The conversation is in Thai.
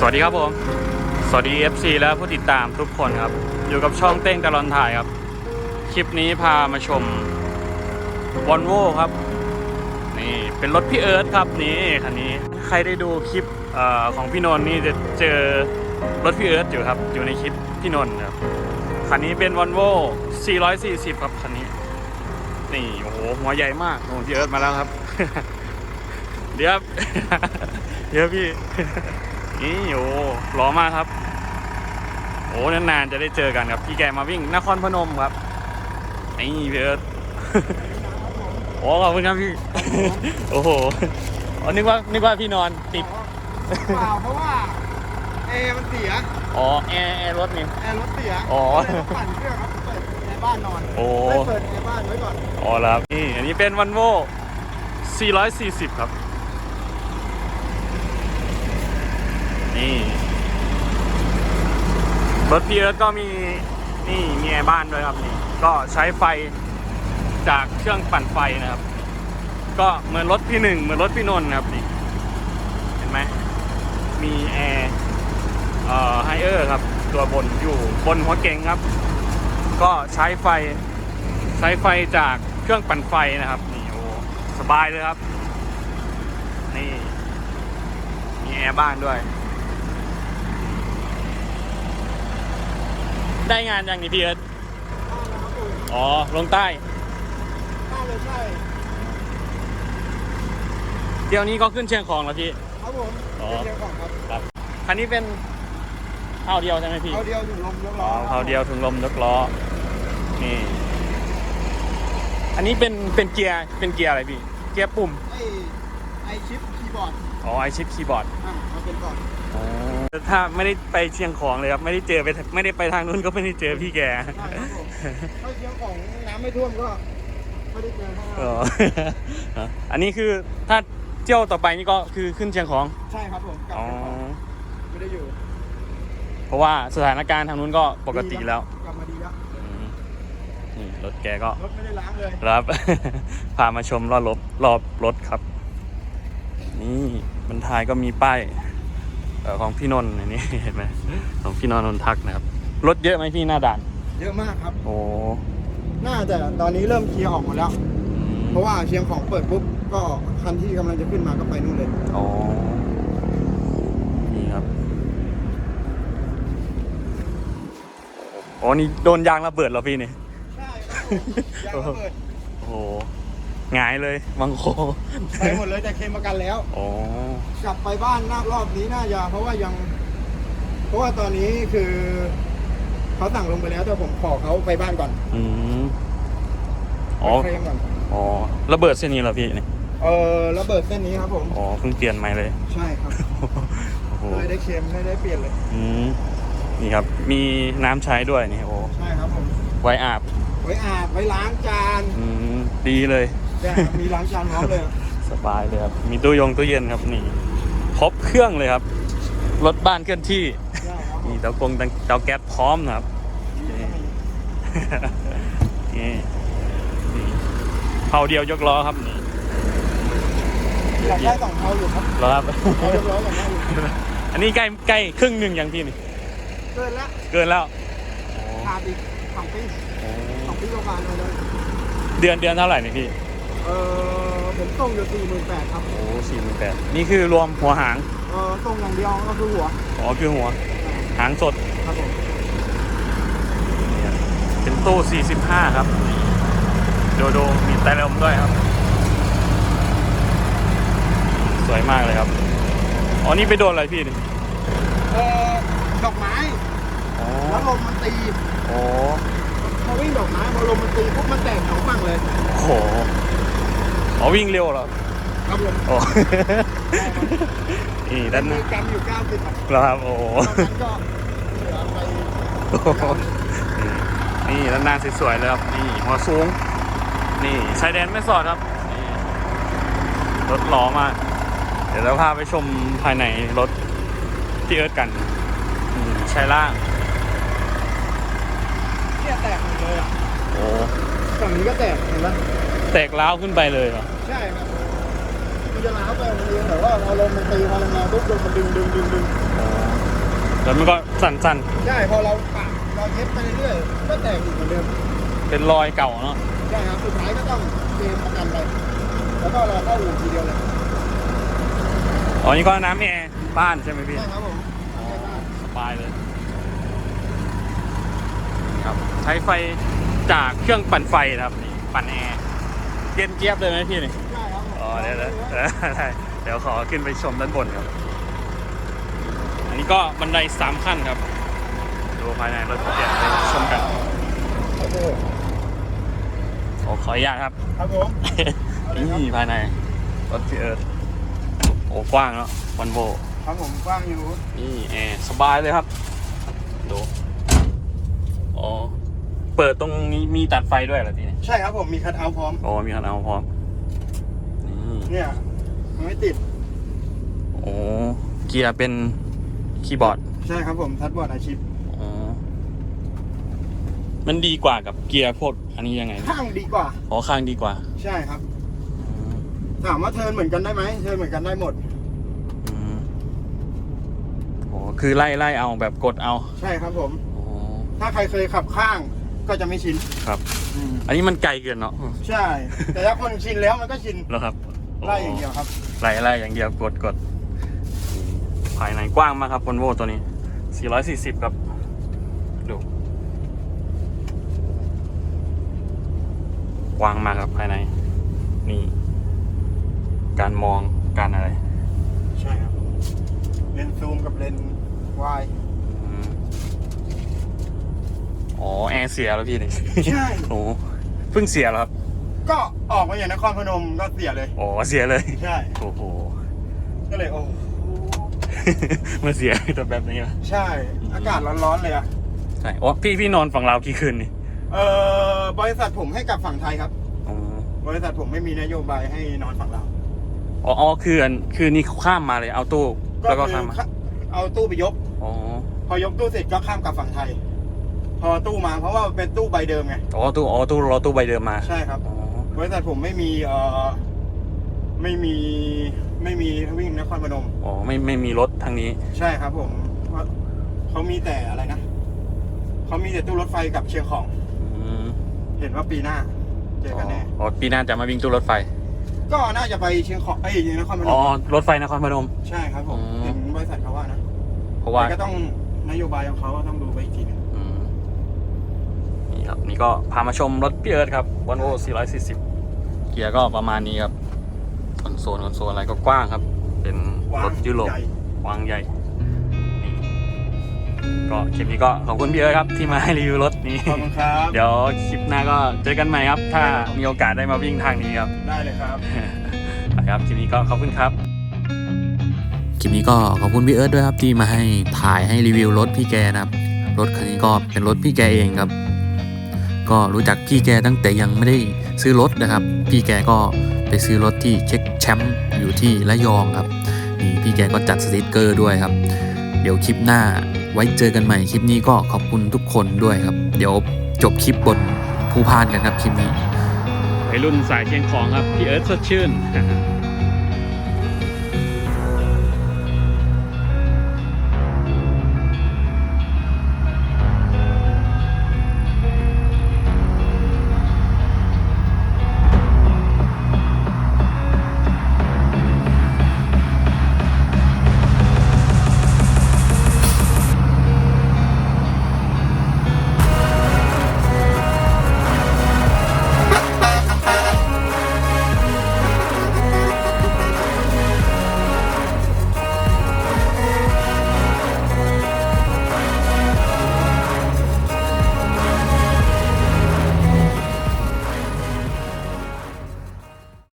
สวัสดีครับผม สวัสดี FC และผู้ติดตามทุกคนครับ อยู่กับช่องเต้งตลอนถ่ายครับ คลิปนี้พามาชมวอลโวครับ นี่เป็นรถพี่เอิร์ธครับนี่คันนี้ ใครได้ดูคลิปอของพี่นนท์นี่จะเจอรถพี่เอิร์ธอยู่ครับ อยู่ในคลิปพี่นนท์ครับ คันนี้เป็นวอลโว440 ครับคันนี้ นี่โอ้โหหัวใหญ่มากโอ้พี่เอิร์ธมาแล้วครับ เดี๋ยวครับเดี๋ยวพี่ นี่โอ้หล่อมากครับโอ้นานๆจะได้เจอกันครับพี่แกมาวิ่งนครพนมครับนี่พี่เอิร์ธโอ้ขอบคุณครับพี่โอ้โหอ๋อนึกว่านึกว่าพี่นอนติดเปล่าเพราะว่าแอร์มันเสียอ๋อแอร์แอร์รถนี่แอร์รถเสียอ๋อก็เลยต้องปั่นเครื่องครับเปิดในบ้านนอนโอ้ไม่เปิดในบ้านไว้ก่อนอ๋อแล้วครับนี่อันนี้เป็นวันโว440 ครับ นี่รถพี่เอิร์ธก็มีนี่มีแอร์บ้านด้วยครับนี่ ก็ใช้ไฟจากเครื่องปั่นไฟนะครับ ก็เหมือนรถพี่หนึ่งเหมือนรถพี่นนท์นะครับนี่ เห็นไหมมีแอร์เอ่อไฮเออร์ครับ ตัวบนอยู่บนหัวเก๋งครับ ก็ใช้ไฟใช้ไฟจากเครื่องปั่นไฟนะครับนี่โอ้สบายเลยครับ นี่มีแอร์บ้านด้วย ได้งานยังนี่พี่เอิร์ธบ้านนะครับผมอ๋อ ลงใต้บ้านเลยใช่เดี๋ยวนี้ก็ขึ้นเชียงของแล้วพี่ ครับผมอ๋อเป็นเดียวก่อนครับ คันนี้เป็นเท่าเดียวใช่ไหมพี่ เอาเดียวอยู่ลมยกอ๋ล้ออเท่าเดียวถึงลมยกล้อ นี่ อันนี้เป็นเป็นเกียร์ เป็นเกียร์อะไรพี่ เกียร์ปุ่ม ไอไอชิปคีย์บอร์ด อ๋อไอชิปคีย์บอร์ด อะมาเป็นก่อน ถ้าไม่ได้ไปเชียงของเลยครับ ไม่ได้เจอไปไม่ได้ไปทางนู้นก็ไม่ได้เจอพี่แกใช่ครับผมถ้าเชียงของน้ำไม่ท่วมก็ไม่ได้เจอข้างอ๋ล่างออันนี้คือถ้าเที่ยวต่อไปนี่ก็คือขึ้นเชียงของ ใช่ครับผมกลับอ๋อไปก่อนไม่ได้อยู่ เพราะว่าสถานการณ์ทางนู้นก็ปกติแล้วกลับมาดีแล้วอืมนี่รถแกก็รถไม่ได้ล้างเลยรับ พามาชมรอบรถรอบรถครับ นี่บรรทายก็มีป้ายเอ่อ ของพี่นนท์อันนี้ เห็นไหมของพี่นนท์นนทักนะครับ รถเยอะไหมพี่หน้าด่าน เยอะมากครับ โอ้น่าจะตอนนี้เริ่มเคลียร์ออกหมดแล้วอืมเพราะว่าเชียงของเปิดปุ๊บก็คันที่กำลังจะขึ้นมาก็ไปนู่นเลยอ๋อนี่ครับอ๋อนี่โดนยางระเบิดเหรอพี่นี่ใช่ครับผมยางระเบิดโอ้โห หงายเลยบังโคไปหมดเลยแต่เคลมประกันแล้ว อ๋อกลับไปบ้านหน้ารอบนี้น่าจะเพราะว่ายัง เพราะว่าตอนนี้คือเขาสั่งลงไปแล้วแต่ผมขอเขาไปบ้านก่อนอืมอ๋อไปเคลมก่อนอ๋อระเบิดเส้นนี้เหรอพี่นี่เออระเบิดเส้นนี้ครับผม อ๋อเพิ่งเปลี่ยนใหม่เลย ใช่ครับโอ้โหเลยได้เคลมไม่ได้เปลี่ยนเลย อืมนี่ครับ มีน้ำใช้ด้วยนี่โอ้ใช่ครับผมไว้อาบไว้อาบไว้ล้างจานอืมดีเลย ใช่ครับมีล้างจานพร้อมเลย สบายเลยครับ มีตู้ยงตู้เย็นครับนี่ ครบเครื่องเลยครับ รถบ้านเคลื่อนที่ใช่ครับผมนี่เตากงเตาแก๊สพร้อมนะครับนี่นี่นี่เผาเดียวยกล้อครับนี่อยากได้สองเท้าอยู่ครับเหรอครับเอาเรียบร้อยอย่างนี้อยู่อันนี้ใกล้ใกล้ครึ่งหนึ่งยังพี่นี่เกินแล้วเกินแล้วขาดอีกสองปีสองปีประมาณเลยเดือนเดือนเท่าไหร่นี่พี่ เออผมส่งอยู่สี่หมื่นแปดครับ โอ้สี่หมื่นแปดนี่คือรวมหัวหาง เออส่งอย่างเดียวก็คือหัว อ๋อคือหัว หางสด ครับผม เป็นตู้ 45 ครับ โดโด มีไตรลมด้วยครับ สวยมากเลยครับ อ๋อ นี่ไปโดนอะไรพี่นี่เออดอกไม้อ๋อแล้วลมมันตีโอ้พอวิ่งดอกไม้พอลมมันตีปุ๊บมันแตกสองฝั่งเลยโห อ๋อวิ่งเร็วเหรอครับผมโอ้ นี่ด้านหมีน้ากันอยู่เก้าสิบครับเหรอครับโอ้โหตอนนั้นก็เหลือไปนี่ด้านหน้าสวยๆเลยครับ นี่หัวสูง นี่ชายแดนไม่สอดครับนี่รถหล้อมากเดี๋ยวเราพาไปชมภายในรถที่เอิร์ธกันอืมใช้ล่างเนี่ยแตกหมดเลยอะโอ้ ฝั่งนี้ก็แตกเห็นไหมแตกล้าวขึ้นไปเลยเหรอใช่ครับมันจะล้าวไปมันเองแต่ว่าพอลมมันตีพอลมมาปุ๊บลมมันดึงดึงดึงดึงอ๋อแล้วมันก็สั่นใช่พอเราปะเราเย็บไปเรื่อยๆก็แตกอีกเหมือนเดิมๆ เป็นรอยเก่าเนาะใช่ครับสุดท้ายก็ต้องเกมประกันไปแล้วก็เราเข้าอู่ทีเดียวเลยอ๋อนี่ก็น้ำแอร์บ้านใช่ไหมพี่ใช่ครับผมสบายเลยนี่ครับ ใช้ไฟ จากเครื่องปั่นไฟนะครับนี่ปั่นแอร์เย็นเจี๊ยบเลยไหมพี่นี่ใช่ครับผมอ๋อเดี๋ยวเดี๋ยวเออได้เดี๋ยวขอขึ้นไปชมด้านบนครับ อันนี้ก็บันไดสามขั้นครับ ดูภายในรถเดี๋ยวไปชมกันโอ้โหโอ้ขออนุญาตครับ ครับผมนี่ภายในรถพี่เอิร์ธโอ้กว้างเนาะวันโบครับผมกว้างอยู่นี่แอร์สบายเลยครับดูอ๋อ เปิดตรงนี้มีตัดไฟด้วยเหรอพี่เนี่ยใช่ครับผมมีคัทเอาท์พร้อมโอ้มีคันเอาท์พร้อมนี่เนี่ยมันไม่ติด โอ้เกียร์เป็นคีย์บอร์ดใช่ครับผมทัดบอร์ดอาชีพอ๋อมันดีกว่ากับเกียร์พวกอันนี้ยังไงเนี่ยข้างดีกว่า อ๋อข้างดีกว่าใช่ครับ ถามว่าเทิร์นเหมือนกันได้ไหมเทิร์นเหมือนกันได้หมด อืมโอ้คือไล่ไล่เอาแบบกดเอาใช่ครับผม อ๋อถ้าใครเคยขับข้าง ก็จะไม่ชินครับอันนี้มันไกลเกินเนาะใช่ แต่ถ้าคนชินแล้วมันก็ชินแล้วครับไล่อย่างเดียวครับ ไล่ไล่อย่างเดียวกดกดภายในกว้างมากครับบนโวตัวนี้ 440 ครับ ดู กว้างมากครับภายใน นี่ การมองการอะไร ใช่ครับ เลนส์ซูมกับเลนส์วาย อืม อ๋อแอร์เสียแล้วพี่นี่ใช่ โอ้เพิ่งเสียแล้วครับ ก็ออกมาอย่างนครพนมก็เสียเลย อ๋อเสียเลย ใช่ โอ้โห ก็เลยโอ้ มาเสียแต่แบบนี้นะใช่ อากาศร้อนๆเลยอะใช่อ๋อพี่พี่นอนฝั่งเราวกี่คืนนี่เออบริษัทผมให้กลับฝั่งไทยครับ อ๋อบริษัทผมไม่มีนโยบายให้นอนฝั่งเราวอ๋ออ๋อคืออันคือนี่ข้ามมาเลยเอาตู้แล้วก็คืข้ามมาเอาตู้ไปยก อ๋อ พอยกตู้เสร็จก็ข้ามกลับฝั่งไทยพ อตู้มาเพราะว่าเป็นตู้ใบเดิมไงอ๋อตู้อ๋อตู้รอตู้ใบเดิมมาใช่ครับอ๋อบริษัทผมไม่มีเอ่อไม่มีไม่มีวิ่งนครพนมอ๋อไม่ไม่มีรถทางนี้ ใช่ครับผมเพราะเขามีแต่อะไรนะเขามีแต่ตู้รถไฟกับเชียงของอืมเห็นว่าปีหน้าเจอกันแน่อ๋อปีหน้าจะมาวิ่งตู้รถไฟ ก็น่าจะไปเชียงของไอ้ยนครพนอ๋อมรถไฟนครพนมใช่ครับผมอืมเห็นบริษัทเขาว่านะเพราะว่าแต่ก็ต้องนโยบายของเขาก็ต้องดูไปอีกทีหนึงอืมนี่ ครับนี่ก็พามาชมรถพี่เอิร์ธครับวันโอ440 เกียร์ก็ประมาณนี้ครับคอนโซลคอนโซลอะไรก็กว้างครับ เป็นรถยุโรปใหญ่วางใหญ่นี่ก็คลิปนี้ก็ขอบคุณพี่เอิร์ธครับที่มาให้รีวิวรถนี้ขอบคุณครับ เดี๋ยวคลิปหน้าก็เจอกันใหม่ครับ ถ้ามีโอกาสได้มาวิ่งทางนี้ครับ ได้เลยครับไปครับคลิปนี้ก็ขอบคุณครับคลิปนี้ก็ขอบคุณพี่เอิร์ธด้วยครับที่มาให้ถ่ายให้รีวิวรถพี่แกนะครับรถคันนี้ก็เป็นรถพี่แกเองครับ ก็รู้จักพี่แกตั้งแต่ยังไม่ได้ซื้อรถนะครับ พี่แกก็ไปซื้อรถที่เช็คแชมป์อยู่ที่ระยองครับนี่พี่แกก็จัดสติกเกอร์ด้วยครับ เดี๋ยวคลิปหน้าไว้เจอกันใหม่คลิปนี้ก็ขอบคุณทุกคนด้วยครับ เดี๋ยวจบคลิปบนภูพานกันครับคลิปนี้วัยรุ่นสายเชียงของครับพี่เอิร์ธสดชื่น